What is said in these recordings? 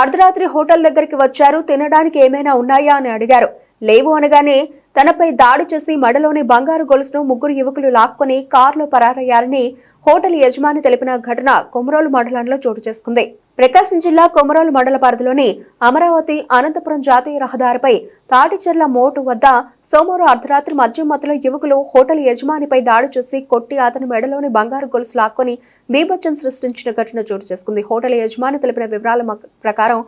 అర్ధరాత్రి హోటల్ దగ్గరికి వచ్చారు. తినడానికి ఏమైనా ఉన్నాయా అని అడిగారు. లేవు అనగానే తనపై దాడి చేసి మడలోని బంగారు గొలుసును ముగ్గురు యువకులు లాక్కొని కారులో పరారయ్యారని హోటల్ యజమాని తెలిపిన ఘటన కొమరోలు మండలంలో చోటు చేసుకుంది. ప్రకాశం జిల్లా కొమరోలు మండల పరిధిలోని అమరావతి అనంతపురం జాతీయ రహదారిపై తాటిచెర్ల మోటు వద్ద సోమవారం అర్ధరాత్రి మద్యం మత్తులో యువకులు హోటల్ యజమానిపై దాడి చేసి కొట్టి అతని మెడలోని బంగారు గొలుసు లాక్కొని బీభత్సం సృష్టించిన ఘటన చోటు చేసుకుంది. హోటల్ యజమాని తెలిపిన వివరాల ప్రకారం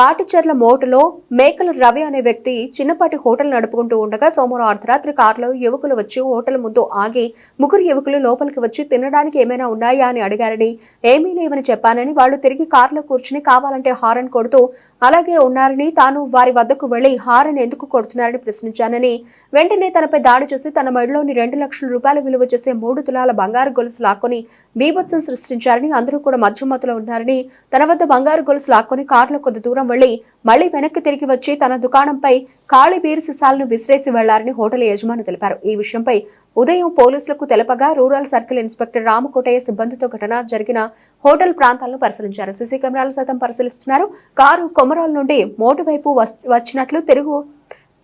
తాటిచెర్ల మోటలో మేకల రవి అనే వ్యక్తి చిన్నపాటి హోటల్ నడుపుకుంటూ ఉండగా సోమవారం అర్ధరాత్రి కారులో యువకులు వచ్చి హోటల్ ముందు ఆగి ముగ్గురు యువకులు లోపలికి వచ్చి తినడానికి ఏమైనా ఉన్నాయా అని అడిగారని ఏమీ లేవని చెప్పానని వాళ్ళు తిరిగి కారులో కూర్చుని కావాలంటే హారన్ కొడుతూ అలాగే ఉన్నారని తాను వారి వద్దకు వెళ్ళి హారన్ ఎందుకు కొడుతున్నారని ప్రశ్నించానని వెంటనే తనపై దాడి చేసి తన మెడలోని రెండు లక్షల రూపాయల విలువ చేసే మూడు తులాల బంగారు గొలుసు లాక్కొని బీభత్సం సృష్టించారని అందరూ కూడా మధ్యమతులో ఉన్నారని తన వద్ద బంగారు గొలుసు లాక్కొని కారులో కొద్ది దూరం వెళ్ళి మళ్ళీ వెనక్కి తిరిగి వచ్చి తన దుకాణంపై ఖాళీ బీర్ సీసాలను విసిరేసి వెళ్ళారని హోటల్ యజమాని తెలిపారు. ఈ విషయంపై ఉదయం పోలీసులకు తెలపగా రూరల్ సర్కిల్ ఇన్స్పెక్టర్ రామకోటయ్య సిబ్బందితో ఘటన జరిగిన హోటల్ ప్రాంతాలను పరిశీలించారు. సీసీ కెమెరాలు సైతం పరిశీలిస్తున్నారు. కారు కొమరాల నుండి మోటు వైపు వచ్చినట్లు తిరుగు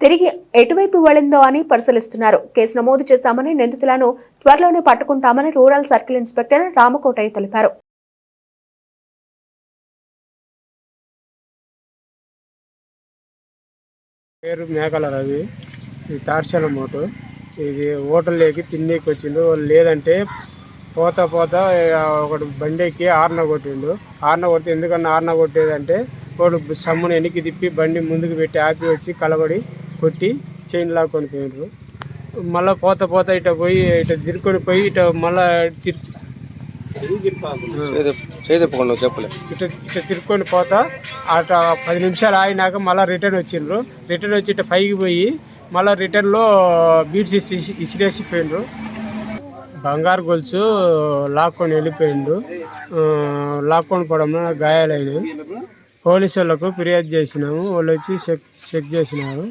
తిరిగి ఎటువైపు వెళ్ళిందో అని పరిశీలిస్తున్నారు. కేసు నమోదు చేశామని నిందితులను త్వరలోనే పట్టుకుంటామని రూరల్ సర్కిల్ ఇన్స్పెక్టర్ రామకోటయ్య తెలిపారు. పేరు మేకల రవి. ఇది తార్శాల మోటు. ఇది హోటల్లోకి తిండికి వచ్చిండు. వాళ్ళు లేదంటే పోతా పోతా ఒకటి ఒకడు ఆర్న కొట్టిండు. ఆర్న కొడితే ఎందుకన్నా ఆర్న కొట్టేదంటే వాడు సమ్ముని వెనక్కి తిప్పి బండి ముందుకు పెట్టి ఆపి వచ్చి కలబడి కొట్టి చైన్ లాక్కొని పోయిండ్రు మళ్ళీ పోతా పోతా ఇట పోయి ఇట తిరుక్కొని పోయి ఇట మళ్ళా తిరు చేదప్పకుండా చెప్పలే. ఇట ఇట తిరుక్కొని పోతా అట పది నిమిషాలు ఆగినాక మళ్ళీ రిటర్న్ వచ్చిండ్రు. రిటర్న్ వచ్చి ఇట పైకి పోయి మళ్ళీ రిటర్న్లో బీడ్స్ ఇసి ఇసిరేసి పోయిండ్రు బంగారు గొలుసు లాక్కొని వెళ్ళిపోయిండు లాక్కొని పోవడం గాయాలైనవి పోలీసు వాళ్ళకు ఫిర్యాదు చేసినాము. వాళ్ళు వచ్చి చెక్ చెక్ చేసినారు.